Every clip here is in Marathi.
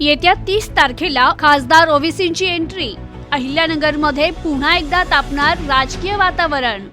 येत्या तीस तारखेला खासदार ओवीसींची एंट्री. अहिल्यानगरमध्ये पुन्हा एकदा तापणार राजकीय वातावरण.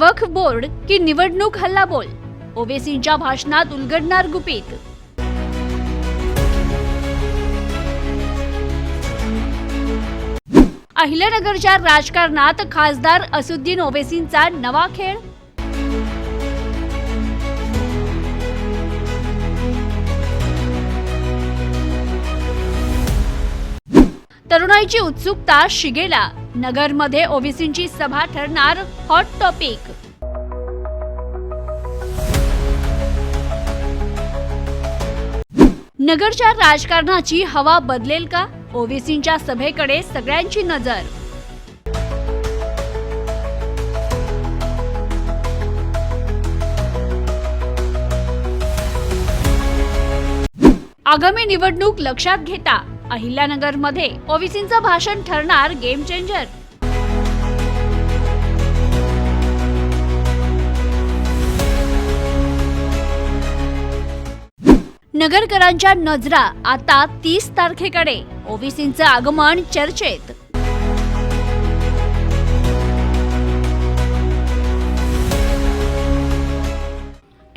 वक्फ बोर्ड की निवडणूक हल्लाबोल. ओवेसींच्या भाषणात उलगडणार गुपित. अहिल्यानगरच्या राजकारणात खासदार असुद्दीन ओवेसींचा नवा खेळ. तरुणाईची उत्सुकता शिगेला. नगरमध्ये ओबीसींची सभा ठरणार हॉट टॉपिक नगरच्या राजकारणाची हवा बदलेल का? ओबीसींच्या सभेकडे सगळ्यांची नजर. आगामी निवडणूक लक्षात घेता. अहिल्यानगरमध्ये ओबीसींचं भाषण ठरणार गेम चेंजर. नगरकरांच्या नजरा आता तीस तारखेकडे. ओबीसींचं आगमन चर्चेत.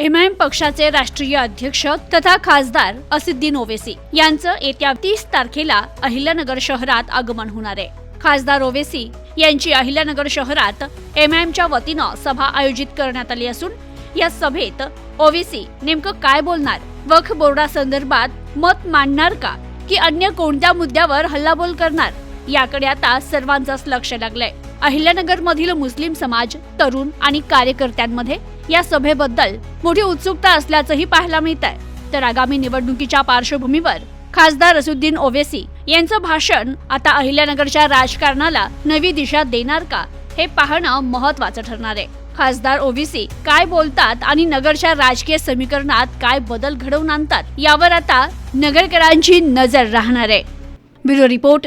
एमआयएम पक्षाचे राष्ट्रीय अध्यक्ष तथा खासदार असिद्दीन ओवेसी यांचं येत्या तीस तारखेला अहिल्यानगर शहरात आगमन होणार आहे. खासदार ओवेसी यांची अहिल्यानगर शहरात एमआयएमच्या वतीनं सभा आयोजित करण्यात आली असून या सभेत ओवेसी नेमकं काय बोलणार वक्फ बोर्डासंदर्भात मत मांडणार का की अन्य कोणत्या मुद्द्यावर हल्लाबोल करणार याकडे आता सर्वांचंच लक्ष लागलंय. अहिल्यानगर मधील मुस्लिम समाज तरुण आणि कार्यकर्त्यांमध्ये या सभेबद्दल मोठी उत्सुकता असल्याचंही पाहायला मिळत आहे तर आगामी निवडणुकीच्या पार्श्वभूमीवर खासदार असुद्दीन ओवेसी यांचं भाषण आता अहिल्यानगरच्या राजकारणाला नवी दिशा देणार का हे पाहणं महत्वाचं ठरणार आहे. खासदार ओबीसी काय बोलतात आणि नगरच्या राजकीय समीकरणात काय बदल घडवून आणतात यावर आता नगरकरांची नजर राहणार आहे. Bureau report